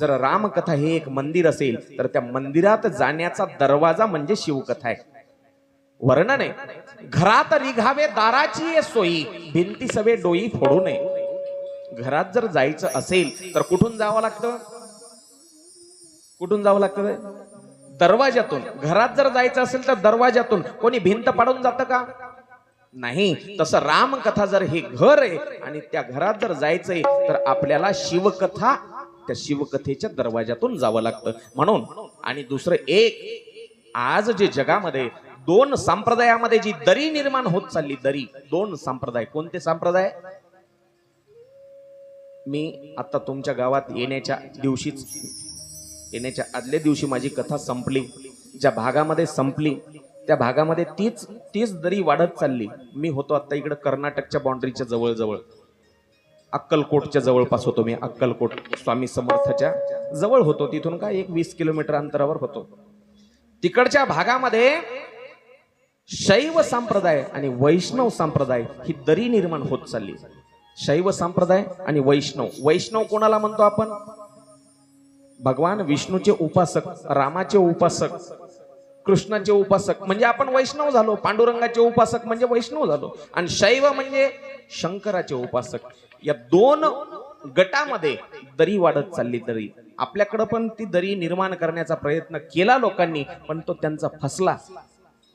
जर रामकथा हे एक मंदिर असेल तर त्या मंदिरात जाण्याचा दरवाजा म्हणजे शिवकथा आहे. वर्णन आहे. घरात रिघावे दाराची सोयी भिंती सवे डोई फोडू नये. घरात जर जायचं असेल तर कुठून जावं लागतं? कुठून जावं लागतं दरवाजातून घरात जर जायचं असेल तर दरवाजातून कोणी भिंत पाडून जातं का? नाही. तसं रामकथा जर हे घर आहे आणि त्या घरात जर जायचंय तर आपल्याला शिवकथा त्या शिवकथेच्या दरवाजातून जावं लागतं. म्हणून आणि दुसरं एक आज जे जगामध्ये दोन संप्रदायामध्ये जी दरी निर्माण होत चालली दरी दोन संप्रदाय. कोणते संप्रदाय? मी आता तुमच्या गावात येण्याच्या दिवशीच येण्याच्या आदल्या दिवशी माझी कथा संपली. ज्या भागामध्ये संपली त्या भागामध्ये तीच तीच दरी वाढत चालली. मी होतो आता इकडे कर्नाटकच्या बाउंड्रीच्या जवळजवळ. अक्कलकोटच्या जवळपास होतो मी. अक्कलकोट स्वामी समर्थच्या जवळ होतो. तिथून काय एक वीस किलोमीटर अंतरावर होतो. तिकडच्या भागामध्ये शैव संप्रदाय आणि वैष्णव संप्रदाय ही दरी निर्माण होत चालली. शैव संप्रदाय आणि वैष्णव. वैष्णव कोणाला म्हणतो आपण? भगवान विष्णूचे उपासक रामाचे उपासक कृष्णाचे उपासक. म्हणजे आपण वैष्णव झालो पांडुरंगाचे उपासक म्हणजे वैष्णव झालो. आणि शैव म्हणजे शंकराचे उपासक. या दोन गटामध्ये दरी वाढत चालली दरी आपल्याकडं पण ती दरी निर्माण करण्याचा प्रयत्न केला लोकांनी पण तो त्यांचा फसला.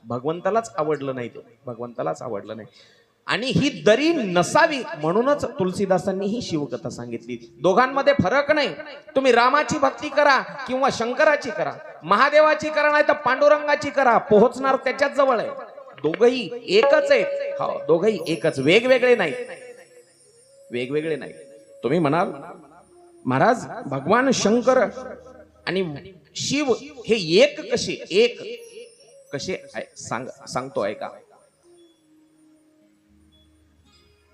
भगवंतालाच आवडलं नाही ते. भगवंतालाच आवडलं नाही. आणि ही दरी नसावी म्हणूनच तुलसीदासांनी ही शिवकथा सांगितली. दोघांमध्ये फरक नाही. तुम्ही रामाची भक्ती करा किंवा शंकराची करा. महादेवाची करा नाही तर पांडुरंगाची करा. पोहोचणार त्याच्याच जवळ आहे. दोघही एकच आहेत. हो दोघही एकच. वेगवेगळे नाही वेगवेगळे नाही तुम्ही म्हणाल महाराज भगवान शंकर आणि शिव हे एक कसे? एक कसे सांग सांगतो ऐका.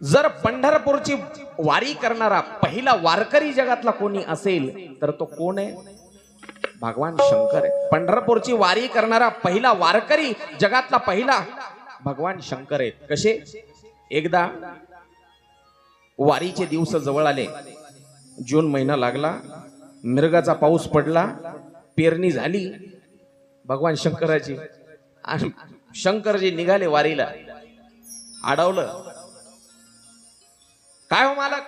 जर पंढरपूरची वारी करणारा पहिला वारकरी जगातला कोणी असेल तर तो कोण आहे? भगवान शंकर आहे. पंढरपूरची वारी करणारा पहिला वारकरी जगातला पहिला भगवान शंकर आहेत. कसे? एकदा वारीचे दिवस जवळ आले. जून महिना लागला. मिरगाचा पाऊस पडला. पेरणी झाली. भगवान शंकराची आणि शंकरजी निघाले वारीला. अडवलं. काय हो मालक?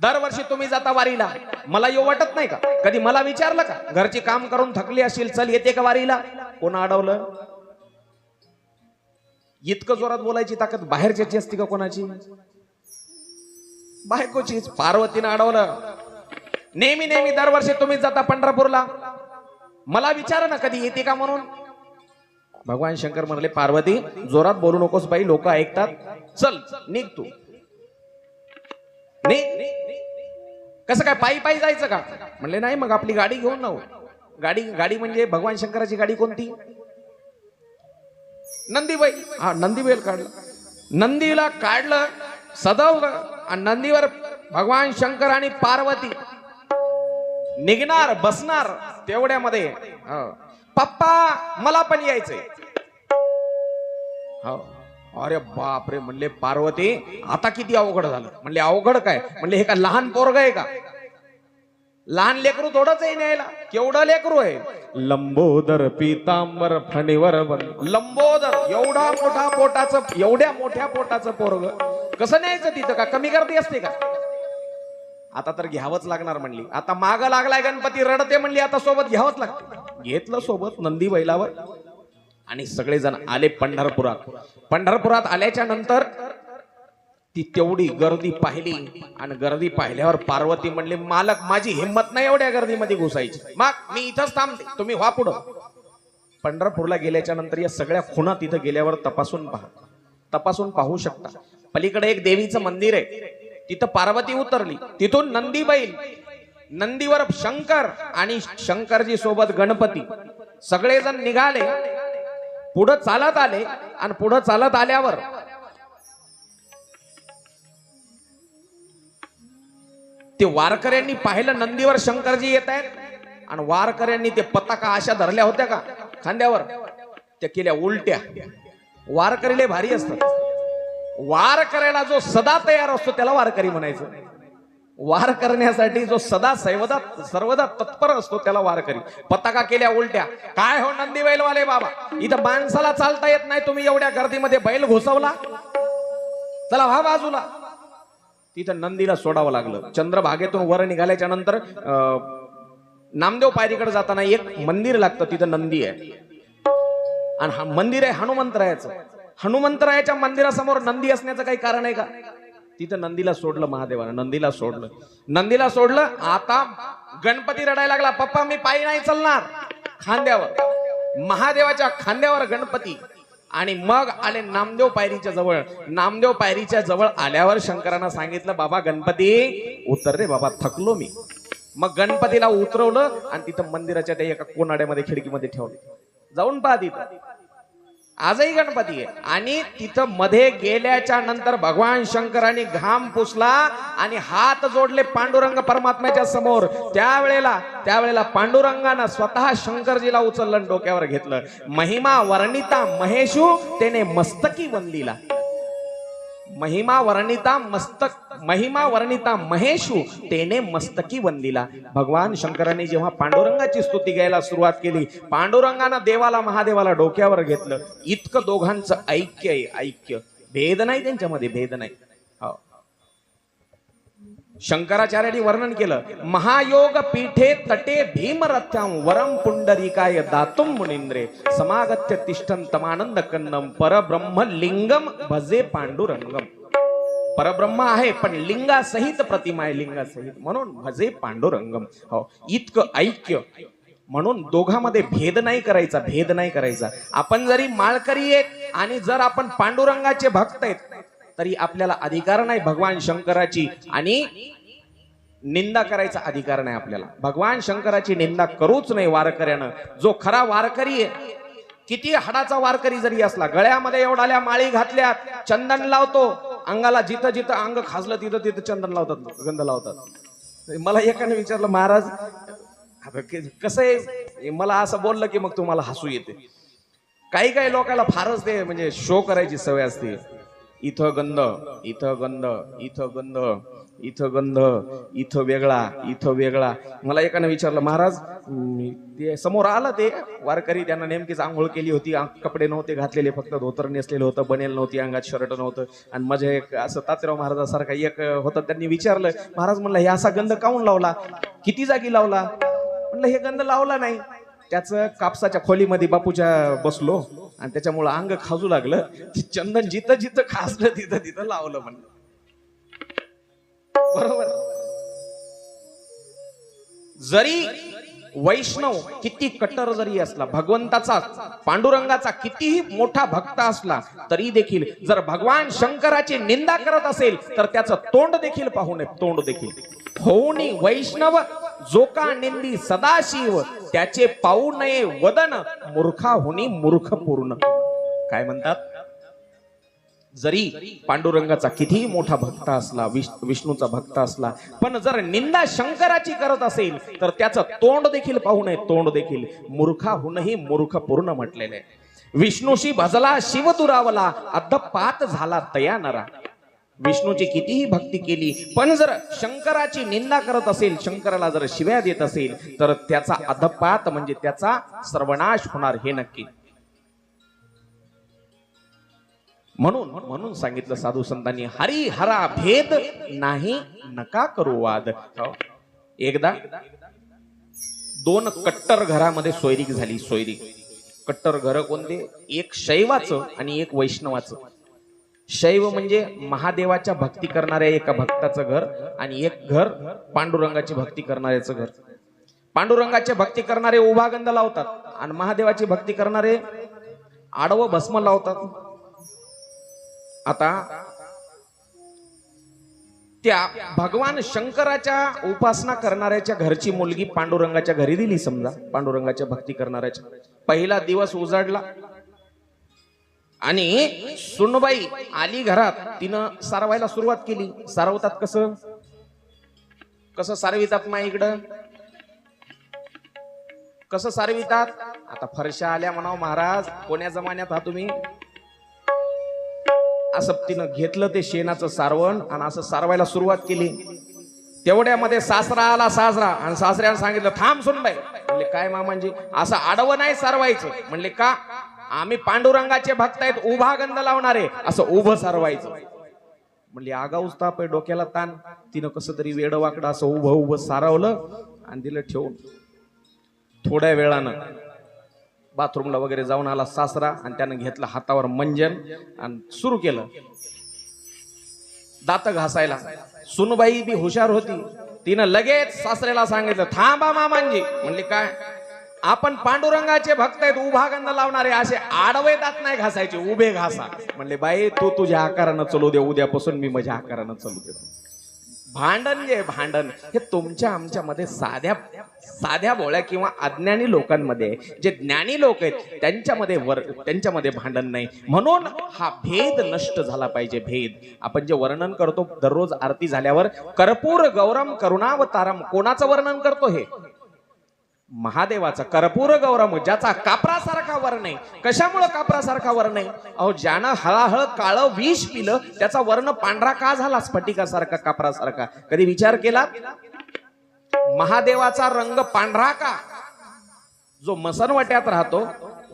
दरवर्षी तुम्ही जाता वारीला. मला येऊ वाटत नाही का? कधी मला विचारलं का? घरची काम करून थकली असेल चल येते का वारीला? कोण अडवलं? इतकं जोरात बोलायची ताकद बाहेरच्याची असते का कोणाची? बायकोचीच पार्वतीनं अडवलं. नेहमी नेहमी दरवर्षी तुम्ही जाता पंढरपूरला. मला विचारा ना कधी येते का म्हणून? भगवान शंकर म्हणाले पार्वती जोरात बोलू नकोस बाई लोक ऐकतात. चल निघ तू. कसं काय पायी पायी जायचं का? म्हणले नाही मग आपली गाडी घेऊन ना हो. गाडी गाडी म्हणजे भगवान शंकराची गाडी कोणती? नंदीबाई. हा नंदीबाईल काढलं. नंदीला काढलं सदावलं आणि नंदीवर भगवान शंकर आणि पार्वती निघणार बसणार तेवढ्यामध्ये. हो. पप्पा मला पण यायचंय. हो. अरे बापरे म्हणले पार्वती आता किती अवघड झालं. म्हणले अवघड काय? म्हणले हे का लहान पोरग आहे का? लहान लेकरू थोडंच आहे न्यायला. केवढं लेकरू आहे? लंबोदर पितांबर फणीवर लंबोदर एवढा मोठा पोटाचं एवढ्या मोठ्या पोटाचं पोरग. कसं न्यायचं तिथं का? कमी गर्दी असते का? आता तर घ्यावंच लागणार म्हणली. आता माग लागलाय गणपती रडते म्हणली आता सोबत घ्यावंच लागतं घेतलं सोबत नंदी बैलावर. आणि सगळेजण आले पंढरपुरात. पंढरपुरात आल्याच्यानंतर ती तेवढी गर्दी पाहिली आणि गर्दी पाहिल्यावर पार्वती म्हणले मालक माझी हिंमत नाही एवढ्या गर्दीमध्ये घुसायची. मग मी इथंच थांबते. तुम्ही व्हा पुढं. पंढरपूरला गेल्याच्यानंतर या सगळ्या खुणा तिथं गेल्यावर तपासून पहा. तपासून पाहू शकता. पलीकडे एक देवीचं मंदिर आहे. तिथं पार्वती उतरली. तिथून नंदी बैल नंदीवर शंकर आणि शंकरजी सोबत गणपती. सगळेजण निघाले. पुढं चालत आले आणि पुढं चालत आल्यावर ते वारकऱ्यांनी पाहिलं नंदीवर शंकरजी येत आहेत. आणि वारकऱ्यांनी ते पताका अशा धरल्या होत्या का? खांद्यावर. त्या केल्या उलट्या. वारकरीले भारी असतात. वार करायला जो सदा तयार असतो त्याला वारकरी म्हणायचं. वार करण्यासाठी जो सदा सैवदा सर्वदा तत्पर असतो त्याला वारकरी. पताका केल्या उलट्या. काय हो नंदी बैलवाले बाबा? इथं माणसाला चालता येत नाही तुम्ही एवढ्या गर्दीमध्ये बैल घुसवला. चला व्हा बाजूला. तिथं नंदीला सोडावं लागलं. चंद्रभागेतून वर निघाल्याच्या नंतर अं, नामदेव पायरीकडे जाताना एक मंदिर लागतं तिथं नंदी आहे. आणि हा मंदिर आहे हनुमंतरायाचं. हनुमंतरायाच्या मंदिरासमोर नंदी असण्याचं काही कारण आहे का? तिथं नंदीला सोडलं महादेवानं नंदीला सोडलं. नंदीला सोडलं आता गणपती रडायला लागला पप्पा मी पायी नाही चालणार. खांद्यावर. महादेवाच्या खांद्यावर गणपती. आणि मग आले नामदेव पायरीच्या जवळ नामदेव पायरीच्या जवळ आल्यावर शंकरांना सांगितलं बाबा गणपती उतर रे बाबा थकलो मी. मग गणपतीला उतरवलं आणि तिथं मंदिराच्या त्या एका कोनाड्यामध्ये खिडकीमध्ये ठेवलं. जाऊन पहा तिथं. आजही गणपती आहे. आणि तिथं मध्ये गेल्याच्यानंतर भगवान शंकरांनी घाम पुसला आणि हात जोडले पांडुरंग परमात्म्याच्या समोर. त्यावेळेला त्यावेळेला पांडुरंगानं स्वतः शंकरजीला उचललं डोक्यावर घेतलं. महिमा वर्णिता महेशू त्याने मस्तकी वनलीला महिमा वर्णिता मस्तक महिमा वर्णिता महेशू तेने मस्तकी वंदिला. भगवान शंकरांनी जेव्हा पांडुरंगाची स्तुती घ्यायला सुरुवात केली पांडुरंगानं देवाला महादेवाला डोक्यावर घेतलं. इतकं दोघांचं ऐक्य आहे ऐक्य. भेद नाही त्यांच्यामध्ये भेद नाही. हो. शंकराचार्यांनी वर्णन केलं महायोग पीठे तटे भीमरथ्याम वरम पुंडरिकाय दातुम मुनिंद्रे समागत्य तिष्ठन तमानंद कन्नम परब्रह्म लिंगम भजे पांडुरंगम. परब्रह्म आहे पण लिंगासहित प्रतिमा आहे लिंगासहित. म्हणून भजे पांडुरंगम. हो इतकं ऐक्य. म्हणून दोघांमध्ये भेद नाही करायचा भेद नाही करायचा. आपण जरी माळकरी आहेत आणि जर आपण पांडुरंगाचे भक्त आहेत तरी आपल्याला अधिकार नाही भगवान शंकराची आणि निंदा करायचा अधिकार नाही आपल्याला. भगवान शंकराची निंदा करूच नाही वारकऱ्यानं. जो खरा वारकरी आहे किती हाडाचा वारकरी जरी असला गळ्यामध्ये एवढाल्या माळी घातल्या चंदन लावतो अंगाला जिथं जिथं अंग खाजलं तिथं तिथं चंदन लावतात गंध लावतात. मला एकाने विचारलं महाराज कसं आहे? मला असं बोललं की मग तुम्हाला हसू येते. काही काही लोकांना फारच ते म्हणजे शो करायची सवय असते. इथं गंध इथं गंध इथं गंध. इथं गंध इथं वेगळा इथं वेगळा. मला एकानं विचारलं महाराज ते समोर आलं ते. वारकरी त्यांना नेमकीच आंघोळ केली होती कपडे नव्हते घातलेले फक्त धोतर नेसलेलं होतं बनेल नव्हती अंगात शर्ट नव्हतं. आणि माझे एक असं तात्याराव महाराजासारखा एक होता त्यांनी विचारलं महाराज म्हणलं हे असा गंध काऊन लावला? किती जागी लावला? म्हणलं हे गंध लावला नाही. त्याचं कापसाच्या खोलीमध्ये बापूच्या बसलो आणि त्याच्यामुळं अंग खाजू लागलं. चंदन जिथं जिथं खासलं तिथं तिथं लावलं म्हणलं. बरोबर. जरी वैष्णव किती कट्टर जरी असला भगवंताचा पांडुरंगाचा कितीही मोठा भक्त असला तरी देखील जर भगवान शंकराची निंदा करत असेल तर त्याचं तोंड देखील पाहू नये तोंड देखील. होऊनी वैष्णव जो का निंदी सदाशिव त्याचे पाहू नये वदन मूर्खा होनी मूर्ख पूर्ण काय म्हणतात? जरी पांडुरंगाचा कितीही मोठा भक्त असला विष- विष्णूचा भक्त असला पण जर निंदा शंकराची करत असेल तर त्याचं तोंड देखील पाहू नये तोंड देखील. मूर्खाहूनही मूर्ख पूर्ण म्हटलेले. आहे. विष्णूशी भजला शिव दुरावला अद्दपात झाला तया नरा. विष्णूची कितीही भक्ती केली पण जर शंकराची निंदा करत असेल शंकराला जर शिव्या देत असेल तर त्याचा अधपात म्हणजे त्याचा सर्वनाश होणार हे नक्की. म्हणून म्हणून सांगितलं साधू संतांनी हरी हरा भेद नाही नका करू वाद. हो. एकदा दोन कट्टर घरामध्ये सोयरीक झाली सोयरीक. कट्टर घर कोणते? एक शैवाचं आणि एक वैष्णवाचं. शैव म्हणजे महादेवाच्या भक्ती करणाऱ्या एका भक्ताचं घर आणि एक घर पांडुरंगाची भक्ती करणाऱ्याचं घर. पांडुरंगाची भक्ती करणारे उभा गंध लावतात आणि महादेवाची भक्ती करणारे आडवं भस्म लावतात. आता त्या भगवान शंकराच्या उपासना करणाऱ्याच्या घरची मुलगी पांडुरंगाच्या घरी दिली समजा. पांडुरंगाच्या भक्ती करणाऱ्याच्या. पहिला दिवस उजाडला. आणि सुनबाई आली घरात. तिनं सारवायला सुरुवात केली. सारवतात कसं? कसं सारवितात मा इकडं? कसं सारवितात? आता फरशा आल्या म्हणाव महाराज. कोण्या जमान्यात हा तुम्ही? असं तिनं घेतलं ते शेणाचं सारवण आणि असं सारवायला सुरुवात केली. तेवढ्यामध्ये सासरा आला सासरा आणि सासऱ्यानं सांगितलं थांब सुनबाई. म्हणले काय मामांजी असं आडवं नाही सारवायचं. म्हणले का? आम्ही पांडुरंगाचे भक्त आहेत उभा गंध लावणारे. असं उभं सारवायचं. म्हणले आगाऊच ताप आहे डोक्याला ताण. तिनं कसं तरी वेड वाकडं असं उभं उभं सारवलं आणि दिलं ठेवून. थोड्या वेळानं बाथरूमला वगैरे जाऊन आला सासरा आणि त्यानं घेतलं हातावर मंजन आणि सुरू केलं. दात घासायला. सुनबाई बी हुशार होती. तिनं लगेच सासऱ्याला सांगितलं थांबा मामांजी. म्हणले काय? आपण पांडुरंगाचे भक्त आहेत उभा गंध लावणारे असे आडवे दात नाही घासायचे उभे घासा. म्हणले बाई तू तुझ्या आकारानं चलू दे उद्यापासून मी माझ्या आकारानं चलू देतो. भांडण जे भांडण हे तुमच्या आमच्यामध्ये साध्या साध्या बोळ्या किंवा अज्ञानी लोकांमध्ये जे ज्ञानी लोक आहेत त्यांच्यामध्ये वर त्यांच्यामध्ये भांडण नाही. म्हणून हा भेद नष्ट झाला पाहिजे भेद. आपण जे वर्णन करतो दररोज आरती झाल्यावर कर्पूर गौरम करुणावतारम. कोणाचं वर्णन करतो हे? महादेवाचा कर्पूर गौरम ज्याचा कापरासारखा वर्ण आहे कशामुळं कापरासारखा वर्ण आहे अहो ज्यानं हळाहळ काळं विष पिलं त्याचा वर्ण पांढरा का झाला स्फटिकासारखा कापरासारखा? कधी विचार केला? महादेवाचा रंग पांढरा का? जो मसनवट्यात राहतो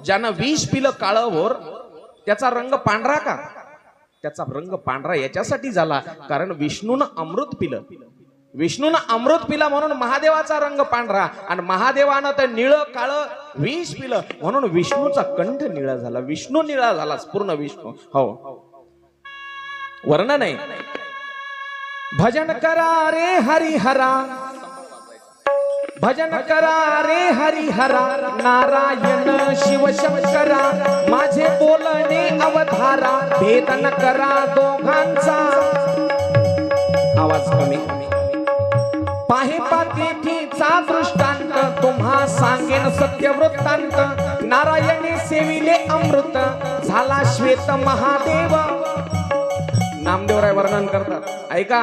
ज्यानं विष पिलं काळं भोर त्याचा रंग पांढरा का? त्याचा रंग पांढरा याच्यासाठी झाला कारण विष्णून अमृत पिलं. विष्णूनं अमृत पिला म्हणून महादेवाचा रंग पांढरा आणि महादेवानं ते निळं काळं विष पिलं. म्हणून विष्णूचा कंठ निळा झाला. विष्णू निळा झाला पूर्ण विष्णू. हो. वर्ण नाही भजन करा रे हरिहरा. भजन करा रे हरिहरा. नारायण शिव शंकरा माझे बोलणे अवधारा. भेदन करा दोघांचा. आवाज कमी. पाहे पातेठीचा दृष्टांत तुम्हा सांगेन सत्य वृत्तांत नारायणे सेविले अमृत झाला श्वेत महादेव. नामदेवराय वर्णन करतात. ऐका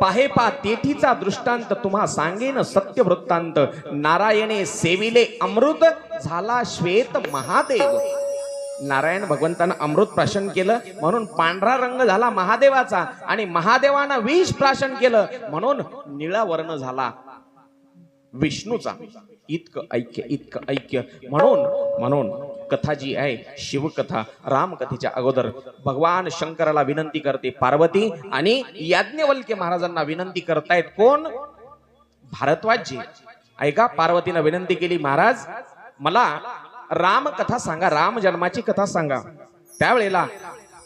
पाहे पा तेठीचा दृष्टांत तुम्हा सांगेन सत्य वृत्तांत नारायणे सेविले अमृत झाला श्वेत महादेव. नारायण भगवंतानं अमृत प्राशन केलं म्हणून पांढरा रंग झाला महादेवाचा आणि महादेवानं विष प्राशन केलं म्हणून निळा वर्ण झाला विष्णूचा. इतकं ऐक्य इतकं ऐक्य. म्हणून म्हणून कथा जी आहे शिवकथा रामकथेच्या अगोदर भगवान शंकराला विनंती करते पार्वती आणि याज्ञवल्के महाराजांना विनंती करतायत कोण? भारद्वाजी ऐका पार्वतीनं विनंती केली महाराज मला रामकथा सांगा राम जन्माची कथा सांगा. त्यावेळेला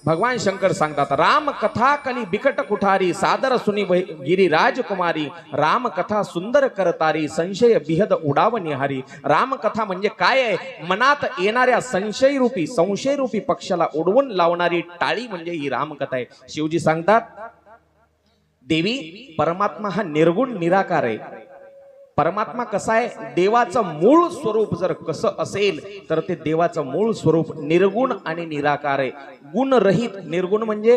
भगवान शंकर सांगतात राम कथा कली बिकट कुठारी सादर सुनी गिरी राजकुमारी राम कथा सुंदर करतारी संशय बिहद उडाव निहारी. राम कथा म्हणजे काय आहे? मनात येणाऱ्या संशय रूपी संशय रूपी पक्षाला उडवून लावणारी टाळी म्हणजे ही रामकथा आहे. शिवजी सांगतात देवी परमात्मा हा निर्गुण निराकार आहे. परमात्मा कसा आहे? देवाचं मूळ स्वरूप जर कसं असेल तर ते देवाचं मूळ स्वरूप निर्गुण आणि निराकार आहे. गुणरहित निर्गुण म्हणजे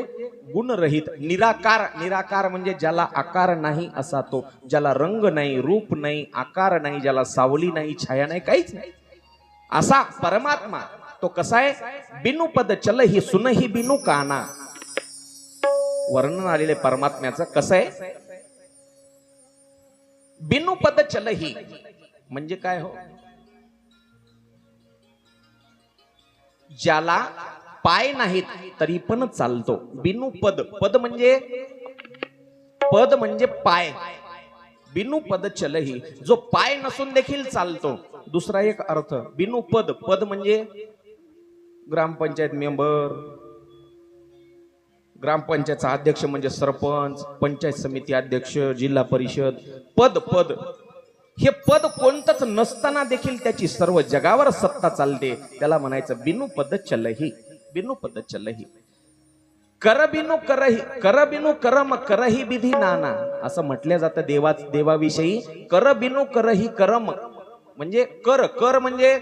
गुणरहित निराकार. निराकार म्हणजे ज्याला आकार नाही असा तो ज्याला रंग नाही रूप नाही आकार नाही ज्याला सावली नाही छाया नाही काहीच नाही. असा परमात्मा तो कसा आहे? बिनुपद चल ही सुन ही बिनु काना. वर्णन आलेले परमात्म्याचं कसं आहे? बिनुपद चलही. म्हणजे काय हो? ज्याला पाय नाहीत तरी पण चालतो. बिनुपद पद म्हणजे पद म्हणजे पाय. बिनुपद चलही. जो पाय नसून देखील चालतो. दुसरा एक अर्थ बिनुपद पद म्हणजे ग्रामपंचायत मेंबर ग्रामपंचायतचा अध्यक्ष म्हणजे सरपंच पंचायत समिती अध्यक्ष जिल्हा परिषद पद पद. हे पद कोणतंच नसताना देखील त्याची सर्व जगावर सत्ता चालते. त्याला म्हणायचं बिनु पद चलही बिनु पद चलही. कर बिनु करही कर बिनु करम करही विधी नाना. असं म्हटलं जातं देवा देवाविषयी. कर बिनु करही करम. म्हणजे कर कर म्हणजे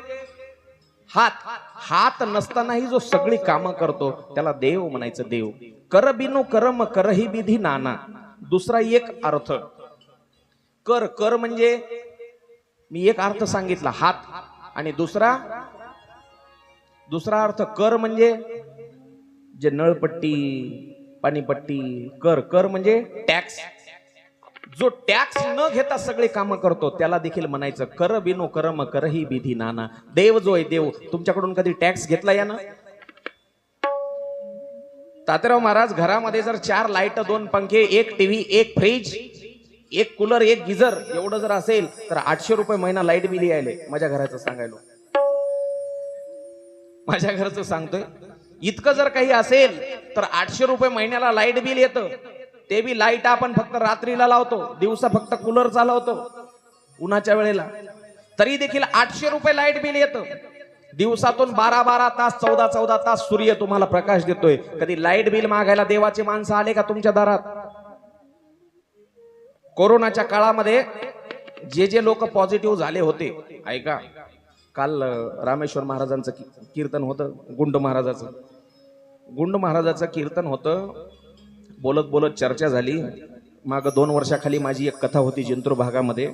हात. हात नसतानाही जो सगळी कामं करतो त्याला देव म्हणायचं देव. कर बिनु करम करही विधी नाना. दुसरा एक अर्थ. कर कर म्हणजे मी एक अर्थ सांगितला हात. आणि दुसरा? दुसरा अर्थ कर म्हणजे जे नळपट्टी पाणीपट्टी कर कर म्हणजे टॅक्स. जो टॅक्स न घेता सगळे काम करतो त्याला देखील म्हणायचं कर बिनो करम करही विधी नाना. देव जो आहे देव तुमच्याकडून कधी टॅक्स घेतला या तातेराव तात्याराव महाराज घरामध्ये जर चार लाइट दोन पंखे एक टीव्ही एक फ्रीज एक कूलर एक गिझर एवढं जर असेल तर आठशे रुपये महिना लाइट बिल यायले माझ्या घराचं सांगायलो. माझ्या घरचं सांगतोय. इतकं जर काही असेल तर आठशे रुपये महिन्याला लाइट बिल येतं. ते बी लाइट आपण फक्त रात्रीला लावतो दिवसा फक्त कूलर चालवतो. उन्हाच्या वेळेला. तरी देखील आठशे रुपये लाइट बिल येतं. दिवसातून बारा बारा तास चौदा चौदा तास सूर्य तुम्हाला प्रकाश देतोय. कधी लाइट बिल मागायला देवाचे माणसं आले का तुमच्या दारात? कोरोनाच्या काळामध्ये जे जे लोक पॉझिटिव्ह झाले होते ऐका. काल रामेश्वर महाराजांचं की- कीर्तन होतं गुंड महाराजाचं. गुंड महाराजाचं कीर्तन होतं बोलत बोलत चर्चा झाली. माग दोन वर्षाखाली माझी एक कथा होती जिंतूर भागामध्ये.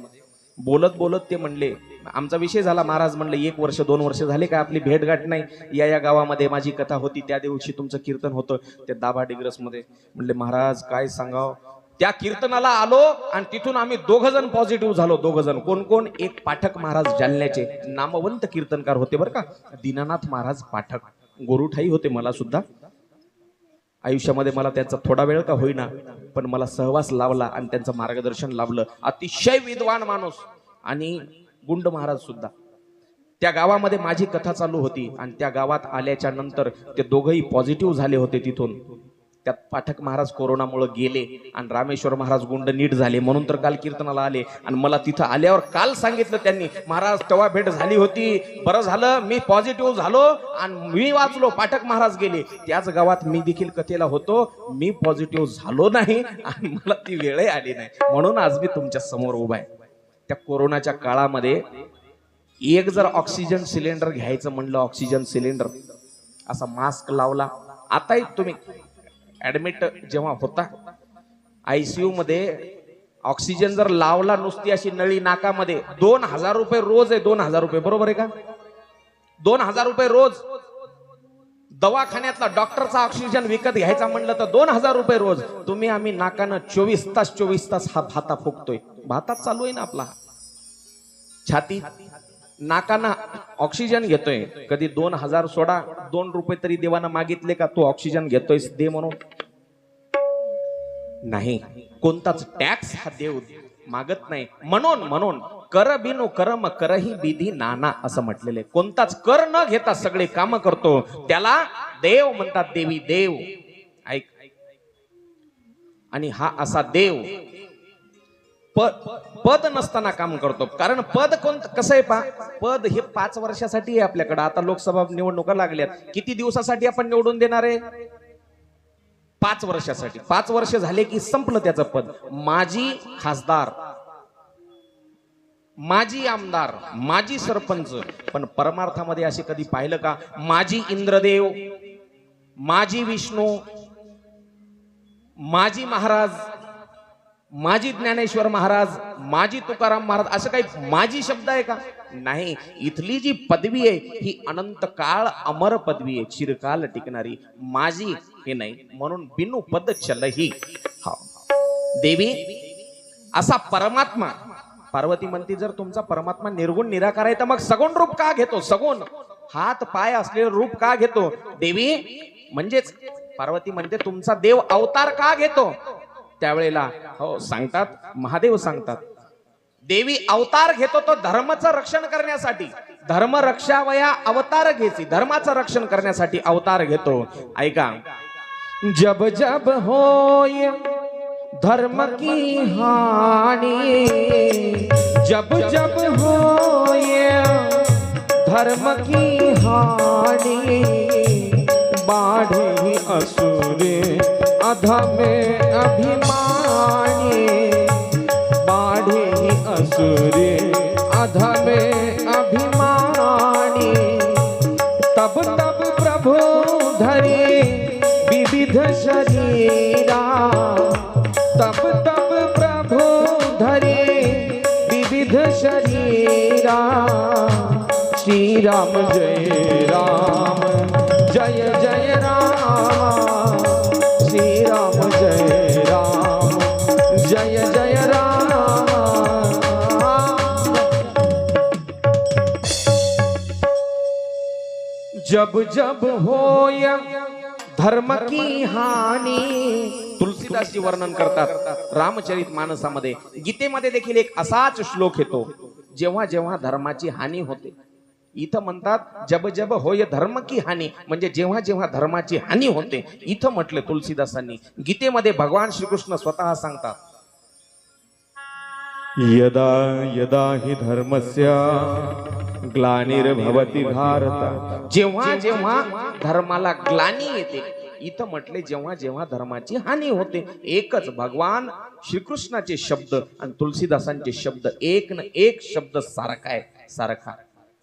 बोलत बोलत ते म्हणले आमचा विषय झाला महाराज म्हणले एक वर्ष दोन वर्ष झाले काय आपली भेटगाठ नाही. या या गावामध्ये माझी कथा होती त्या दिवशी तुमचं कीर्तन होतं ते दाभा डिग्रसमध्ये. म्हणले महाराज काय सांगाव? त्या कीर्तनाला आलो आणि तिथून आम्ही दोघ जण पॉझिटिव्ह झालो दोघ जण. कोण कोण? एक पाठक महाराज जालन्याचे. नामवंत कीर्तनकार होते बरं का. दीनानाथ महाराज पाठक. गोरुठाई होते मला सुद्धा. आयुष्यामध्ये मला त्यांचा थोडा वेळ का होईना पण मला सहवास लावला आणि त्यांचं मार्गदर्शन लाभलं. अतिशय विद्वान माणूस आणि गुंड महाराज सुद्धा. त्या गावामध्ये माझी कथा चालू होती आणि त्या गावात आल्याच्यानंतर ते दोघंही पॉझिटिव्ह झाले होते तिथून. त्यात पाठक महाराज कोरोनामुळे गेले आणि रामेश्वर महाराज गुंड नीट झाले म्हणून तर काल कीर्तनाला आले. आणि मला तिथं आल्यावर काल सांगितलं त्यांनी महाराज तेव्हा भेट झाली होती. बरं झालं मी पॉझिटिव्ह झालो आणि मी वाचलो. पाठक महाराज गेले. त्याच गावात मी देखील कथेला होतो. मी पॉझिटिव्ह झालो नाही आणि मला ती वेळही आली नाही. म्हणून आज मी तुमच्यासमोर उभा आहे. त्या कोरोनाच्या काळामध्ये एक जर ऑक्सिजन सिलेंडर घ्यायचं म्हणलं ऑक्सिजन सिलेंडर असा मास्क लावला. आताही तुम्ही ऍडमिट जेव्हा होता आयसीयू मध्ये ऑक्सिजन जर लावला नुसती अशी नळी नाकामध्ये दोन हजार रुपये रोज आहे दोन हजार रुपये बरोबर आहे का? दोन हजार रुपये रोज. दवाखान्यातला डॉक्टरचा ऑक्सिजन विकत घ्यायचा म्हणलं तर दोन हजार रुपये रोज. तुम्ही आम्ही नाकानं चोवीस तास चोवीस तास हा भाता फुकतोय. भातात चालू आहे ना आपला. छाती. नाकानं ऑक्सिजन घेतोय. कधी दोन हजार सोडा दोन रुपये तरी देवानं मागितले का? तू ऑक्सिजन घेतोयस दे म्हणून. नाही. कोणताच टॅक्स हा देव मागत नाही. म्हणून म्हणून कर बिनो करम करही बिधी नाना असं म्हटलेलं आहे. कोणताच कर न घेता सगळे काम करतो. त्याला देव म्हणतात देवी देव. ऐक. आणि हा असा देव पद पद नसताना काम करतो. कारण पद कोण कसं आहे पा पद हे पाच वर्षासाठी आहे आपल्याकडे. आता लोकसभा निवडणुका लागल्यात. किती दिवसासाठी आपण निवडून देणार आहे? पाच वर्षासाठी. पाच वर्ष झाले की संपलं त्याचं पद. माजी खासदार माजी आमदार माजी सरपंच पण परमार्थामध्ये असे कधी पाहिलं का? माजी इंद्रदेव माजी विष्णू माजी महाराज माजी ज्ञानेश्वर महाराज माजी तुकाराम महाराज असं काही माजी शब्द आहे का? नाही इथली जी पदवी आहे ही अनंत काळ अमर पदवी आहे. चिरकाल टिकणारी. माझी हे नाही म्हणून बिनु पद चलही. हा. देवी असा परमात्मा पार्वती म्हणती जर तुमचा परमात्मा निर्गुण निराकार आहे तर मग सगुण रूप का घेतो? सगुण. हात पाय असलेलं रूप का घेतो? देवी म्हणजेच पार्वती म्हणते तुमचा देव अवतार का घेतो? त्यावेळेला हो सांगतात महादेव सांगतात देवी अवतार घेतो तो धर्माचं रक्षण करण्यासाठी. धर्म रक्षावया अवतार घेसी धर्माचं रक्षण करण्यासाठी अवतार घेतो. ऐका. जब जब होय धर्म की हानी जब जब होय धर्म की हानी बाढ़े असुर अधमे अभिमानी बाढ़े असुरे अधमे अभिमानी तब तब प्रभु धरे विविध शरीरा तब तब प्रभु धरे विविध शरीरा श्री राम जय राम जय जय राम श्री राम जब जब होय धर्म की हानी तुलसीदासजी वर्णन करतात. रामचरित मानसामध्ये गीतेमध्ये देखील एक असाच श्लोक येतो. जेव्हा जेव्हा धर्माची हानी होते इथं म्हणतात जब जब होय धर्म की हानी म्हणजे जेव्हा जेव्हा धर्माची हानी होते इथं म्हटले तुलसीदासांनी. गीतेमध्ये भगवान श्रीकृष्ण स्वतः सांगतात यदा यदा हि धर्मस्य ग्लानिर्भवती भारत। जेव्हा जेव्हा धर्माला ग्लानी येते इथं म्हटले जेव्हा जेव्हा धर्माची हानी होते एकच भगवान श्रीकृष्णाचे शब्द आणि तुलसीदासांचे शब्द एक न एक शब्द सारखा आहे सारखा.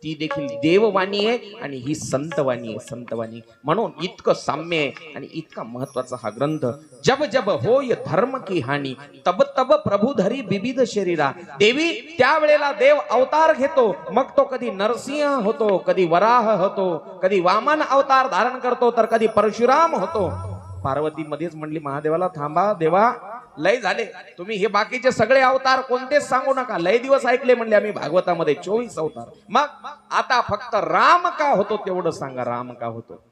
ती देखील देववाणी आहे आणि ही संतवाणी आहे संतवाणी. म्हणून इतकं साम्य आहे आणि इतका महत्त्वाचा हा ग्रंथ जब जब होय धर्म की हानी तब तब प्रभुधरी विविध शरीरा. देवी त्यावेळेला देव अवतार घेतो मग तो कधी नरसिंह होतो कधी वराह होतो कधी वामन अवतार धारण करतो तर कधी परशुराम होतो. पार्वती मध्येच म्हणली महादेवाला थांबा देवा लय झाले. तुम्ही हे बाकीचे सगळे अवतार कोणतेच सांगू नका. लय दिवस ऐकले म्हणले आम्ही भागवतामध्ये चोवीस अवतार. मग आता फक्त राम का होतो तेवढं सांगा राम का होतो?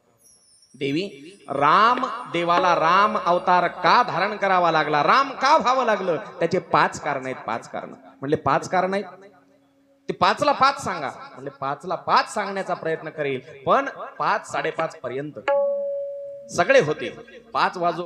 देवी राम देवाला राम अवतार का धारण करावा लागला? राम का व्हावं लागलं? त्याचे पाच कारण आहेत पाच कारण. म्हणले पाच कारण आहेत? ते पाचला पाच सांगा. म्हणजे पाचला पाच सांगण्याचा प्रयत्न करेल पण पाच साडेपाच पर्यंत. सगळे होते. पाच वाजू